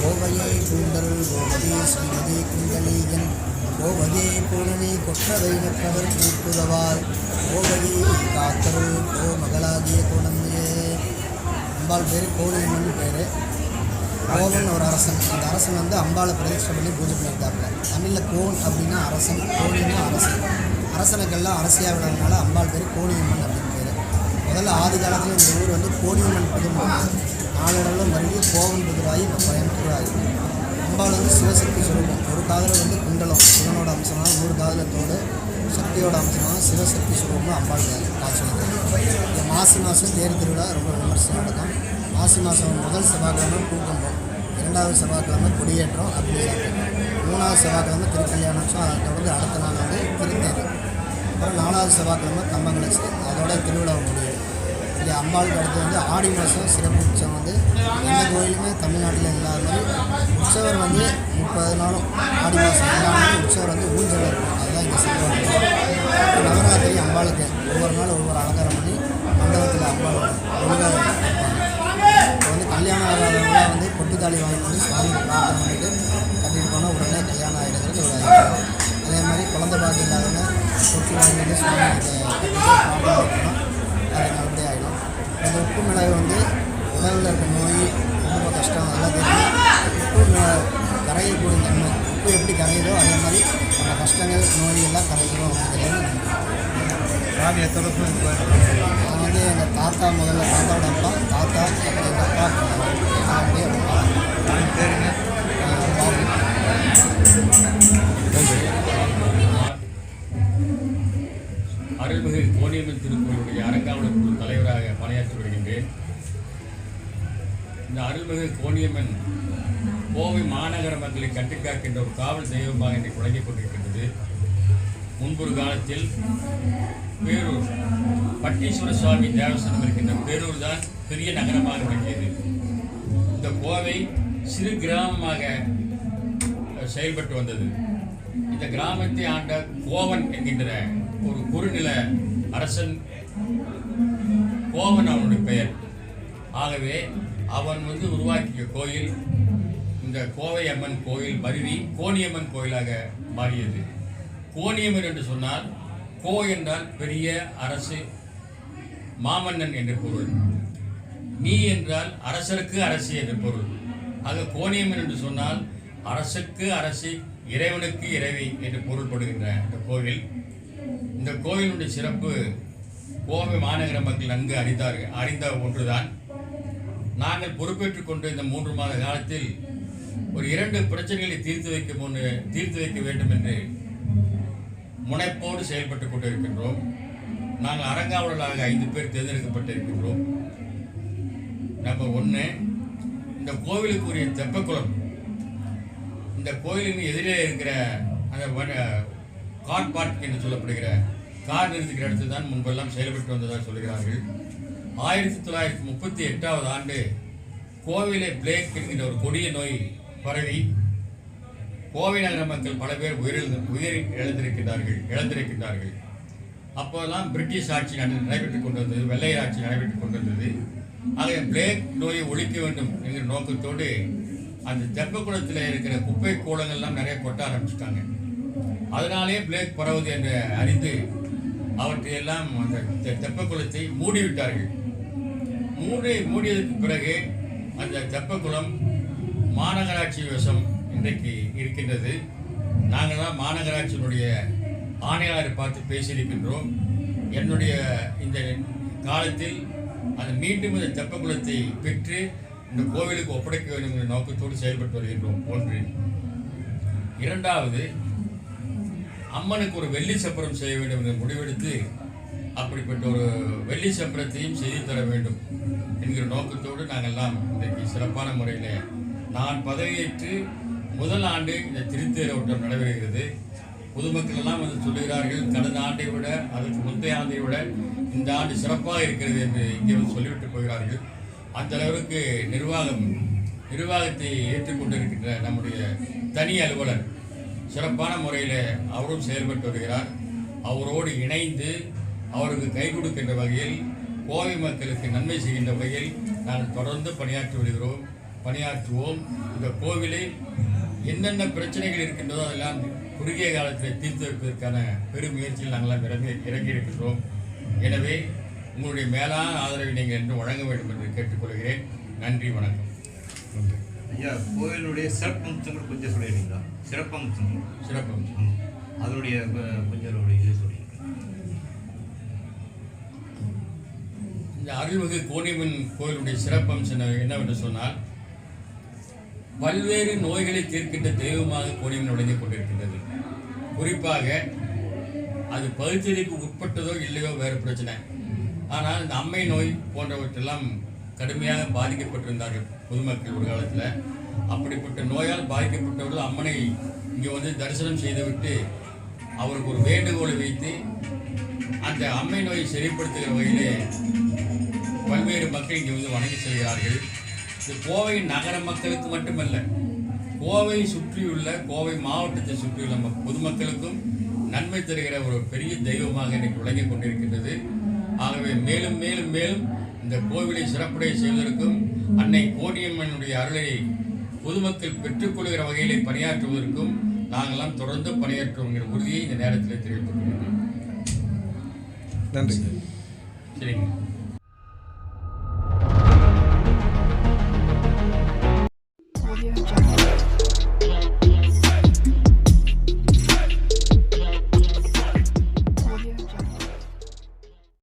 கோவையை பூண்டருள் கோமதி ஸ்ரீமதி குந்தலீகன் கோவதி பூரணி கொற்றவை நற்றவர் கூட்டுதவார் கோவதி காத்தருள் கோ மகளாகிய குழந்தையே அம்பாள் பேர் கோழியம்மன் பேர். கோவன் ஒரு அரசன். அந்த அரசன் வந்து அம்பாளை பிரதிஷ்டை பண்ணி பூஜை பண்ணியிருக்காப்புல. தமிழில் கோன் அப்படின்னா அரசன் கோழின்னா அரசன். அரசனுக்கெல்லாம் அரசியாக விடுறதுனால அம்பாள் பேர் கோணியம்மன் அப்படின்னு பேர். முதல்ல ஆதி காலத்தில் இந்த ஊர் வந்து கோணியம்மன் பெருமாள் நாளடைவில் மறுபடியும் கோவன் புதுராகி இப்போ கோயம்புத்தூர் அம்பாள் வந்து சிவசக்தி சுரூபம். ஒரு காதில் வந்து குண்டலம் சிவனோட அம்சம்னா நூறு காதலத்தோடு சக்தியோட அம்சம்னா சிவசக்தி சுரூபம் அம்பாள் காட்சி இந்த மாசி மாதம் தேர் திருவிழா ரொம்ப விமர்சனம் நடக்கும். மாசி மாதம் முதல் செவ்வாய்க்கிழமை பூக்கம்பம் இரண்டாவது செவ்வாய்க்கிழமை கொடியேற்றம் அப்படி மூணாவது செவ்வாய்க்கிழமை திருக்கல்யாணம். ஸோ அதை தொடர்ந்து அடுத்த நாள் வந்து திருத்தேர். அப்புறம் நாலாவது செவ்வாய்க்கிழமை கம்பங்கலட்சி அதோட திருவிழா அம்பாளுக்கு அடுத்து வந்து ஆடி மாதம் சிறப்பு உற்சவம் வந்து எந்த கோயிலுமே தமிழ்நாட்டில் இல்லாத மாதிரி உற்சவர் வந்து முப்பது நாளும் ஆடி மாதம் எல்லாமே உற்சவர் வந்து ஊஞ்சல் இருக்கும் அதுதான் இங்கே சிறப்பு நவராத்திரி அம்பாளுக்கு ஒவ்வொரு நாளும் ஒவ்வொரு அலங்காரம் பண்ணி மண்டபத்தில் அம்பாள் ஒழுங்காக இப்போ வந்து கல்யாணம் ஆகாதவங்களாம் வந்து பொட்டு தாலி வாங்கிட்டு வந்து சுவாமி பிரார்த்தனை பண்ணிட்டு கட்டிட்டு போனால் உடனே கல்யாணம் ஆகிடுங்கிறது ஒரு அதே மாதிரி குழந்தை பாக்கியம் இல்லாதவங்க பொட்டு வாங்கிட்டு சுவாமி நம்ம கஷ்டங்கள் நோய் எல்லாம் கரைக்கிறோம் அப்படிங்கிறது சாமி எத்தனை நான் வந்து எங்கள் தாத்தா முதல்ல தாத்தாவோட அப்பா தாத்தா அப்புறம் எங்கள் அப்பா எங்கள் அப்பா பேருங்க? அருள்மிகு கோடியம்மன் திருக்கோயிலுடைய அரங்காவலர் குழு தலைவராக பணியாற்றி வருகின்றேன். இந்த அருள்மிகு கோடியம்மன் கோவை மாநகர மக்களை கட்டுக்காக்கின்ற ஒரு காவல் தெய்வமாக இன்றைக்கு விளங்கிக் கொண்டிருக்கின்றது. முன்பொரு காலத்தில் பேரூர் பட்டீஸ்வர சுவாமி தேவஸ்தானம் இருக்கின்ற பேரூர் தான் பெரிய நகரமாக விளங்கியது. இந்த கோவை சிறு கிராமமாக செயல்பட்டு வந்தது. இந்த கிராமத்தை ஆண்ட கோவன் என்கின்ற ஒரு குறுநில அரசன் கோவன் அவனுடைய பெயர். ஆகவே அவன் வந்து உருவாக்கிய கோயில் இந்த கோவை அம்மன் கோயில் மருவி கோணியம்மன் கோயிலாக மாறியது. கோணியம்மன் என்று சொன்னால் கோ என்றால் பெரிய அரசு மாமன்னன் என்று பொருள். நீ என்றால் அரசருக்கு அரசு என்று பொருள். ஆக கோணியம்மன் என்று சொன்னால் அரசுக்கு அரசு இறைவனுக்கு இறைவி என்று பொருள்படுகின்ற இந்த கோவில். இந்த கோவிலுடைய சிறப்பு கோவை மாநகர மக்கள் நன்கு அறிந்தார்கள் அறிந்த ஒன்றுதான். நாங்கள் பொறுப்பேற்றுக் கொண்ட இந்த மூன்று மாத காலத்தில் ஒரு இரண்டு பிரச்சனைகளை தீர்த்து வைக்க முன் தீர்த்து வைக்க வேண்டும் என்று முனைப்போடு செயல்பட்டுக் கொண்டிருக்கின்றோம். நாங்கள் அறங்காவலர்களாக ஐந்து பேர் தேர்ந்தெடுக்கப்பட்டிருக்கின்றோம். நம்ம ஒன்று இந்த கோவிலுக்குரிய தெப்பக்குளம். இந்த கோயிலின் எதிரே இருக்கிற அந்த கார் பார்க் என்று சொல்லப்படுகிற கார் நிறுத்துகிற இடத்தில் தான் முன்பெல்லாம் செயல்பட்டு வந்ததாக சொல்கிறார்கள். ஆயிரத்தி தொள்ளாயிரத்தி முப்பத்தி எட்டாவது ஆண்டு கோவிலை பிளேக் என்கிற ஒரு கொடிய நோய் பரவி கோவை நகர மக்கள் பல பேர் உயிரிழந்து உயிர் இழந்திருக்கிறார்கள் இழந்திருக்கிறார்கள் அப்போதெல்லாம் பிரிட்டிஷ் ஆட்சி நடைபெற்றுக் கொண்டிருந்தது வெள்ளையர் ஆட்சி நடைபெற்றுக் கொண்டிருந்தது. அதை பிளேக் நோயை ஒழிக்க வேண்டும் என்கிற நோக்கத்தோடு அந்த தெப்பக்குளத்தில் இருக்கிற குப்பை கூலங்கள்லாம் நிறைய கொட்ட ஆரம்பிச்சிட்டாங்க. அதனாலே பிளேக் பரவுது என்று அறிந்து அவற்றையெல்லாம் அந்த தெ- தெப்பக்குளத்தை மூடிவிட்டார்கள். மூடி மூடியதற்கு பிறகு அந்த தெப்பக்குளம் மாநகராட்சி வசம் இன்றைக்கு இருக்கின்றது. நாங்கள் தான் மாநகராட்சியினுடைய ஆணையாளரை பார்த்து பேசியிருக்கின்றோம். என்னுடைய இந்த காலத்தில் அது மீண்டும் இந்த தெப்பக்குளத்தை பெற்று இந்த கோவிலுக்கு ஒப்படைக்க வேண்டும் என்ற நோக்கத்தோடு செயல்பட்டு வருகின்றோம் ஒன்று இரண்டாவது அம்மனுக்கு ஒரு வெள்ளி சப்பரம் செய்ய வேண்டும் என்று முடிவெடுத்து அப்படிப்பட்ட ஒரு வெள்ளி சப்பரத்தையும் செய்து தர வேண்டும் என்கிற நோக்கத்தோடு நாங்கள்லாம் இன்றைக்கு சிறப்பான முறையில் நான் பதவியேற்று முதல் ஆண்டு இந்த திருத்தேர் ஓட்டம் நடைபெறுகிறது. பொதுமக்கள் எல்லாம் வந்து சொல்லுகிறார்கள் கடந்த ஆண்டை விட அதற்கு முந்தைய ஆண்டை விட இந்த ஆண்டு சிறப்பாக இருக்கிறது என்று இங்கே வந்து சொல்லிவிட்டு போகிறார்கள். அந்த அளவுக்கு நிர்வாகம் நிர்வாகத்தை ஏற்றுக்கொண்டிருக்கின்ற நம்முடைய தனி அலுவலர் சிறப்பான முறையில் அவரும் செயல்பட்டு வருகிறார். அவரோடு இணைந்து அவருக்கு கை கொடுக்கின்ற வகையில் கோவை மக்களுக்கு நன்மை செய்கின்ற வகையில் நாங்கள் தொடர்ந்து பணியாற்றி வருகிறோம். பணியாற்றுவோம். இந்த கோவிலில் என்னென்ன பிரச்சனைகள் இருக்கின்றதோ அதெல்லாம் குறுகிய காலத்தில் தீர்த்து வைப்பதற்கான பெரும் முயற்சியில் நாங்களாம் இறங்கி இறங்கி இருக்கின்றோம் எனவே உங்களுடைய மேலான ஆதரவை நீங்கள் என்று வழங்க வேண்டும் என்று கேட்டுக்கொள்கிறேன். நன்றி வணக்கம். ஐயா கோயிலுடைய சிறப்பம்சங்கள் கொஞ்சம் சொல்லிடுறீங்களா? சிறப்பம்சம் சிறப்பு ம். அதனுடைய கொஞ்சம் இது சொல்லிடுங்க. இந்த அருள்மிகு கோணியம்மன் கோயிலுடைய சிறப்பம்சம் என்ன- என்னவென்று சொன்னால் பல்வேறு நோய்களை தீர்க்கின்ற தெய்வமாக கோணியம்மன் நுழைந்து கொண்டிருக்கின்றது. குறிப்பாக அது பகுத்தறிவுக்கு உட்பட்டதோ இல்லையோ வேறு பிரச்சனை. ஆனால் இந்த அம்மை நோய் போன்றவற்றெல்லாம் கடுமையாக பாதிக்கப்பட்டிருந்தார்கள் பொதுமக்கள் ஒரு காலத்தில். அப்படிப்பட்ட நோயால் பாதிக்கப்பட்டவர்கள் அம்மனை இங்கே வந்து தரிசனம் செய்துவிட்டு அவருக்கு ஒரு வேண்டுகோளை வைத்து அந்த அம்மை நோயை சரிப்படுத்துகிற வகையிலே பல்வேறு மக்கள் இங்கே வந்து வணங்கி செல்கிறார்கள். இது கோவை நகர மக்களுக்கு மட்டுமல்ல கோவை சுற்றியுள்ள கோவை மாவட்டத்தை சுற்றியுள்ள பொதுமக்களுக்கும் நன்மை தருகிற ஒரு பெரிய தெய்வமாக இன்னைக்கு விளங்கிக் கொண்டிருக்கின்றது. ஆகவே மேலும் மேலும் மேலும் இந்த கோவிலை சிறப்புடைய செய்வதற்கும் அன்னை கோடியம்மனுடைய அருளை பொதுமக்கள் பெற்றுக்கொள்கிற வகையிலே பணியாற்றுவதற்கும் நாங்களாம் தொடர்ந்து பணியாற்றுவோம் என்கிற உறுதியை இந்த நேரத்தில் தெரிவித்துக் கொள்கிறேன். நன்றி. சரிங்க.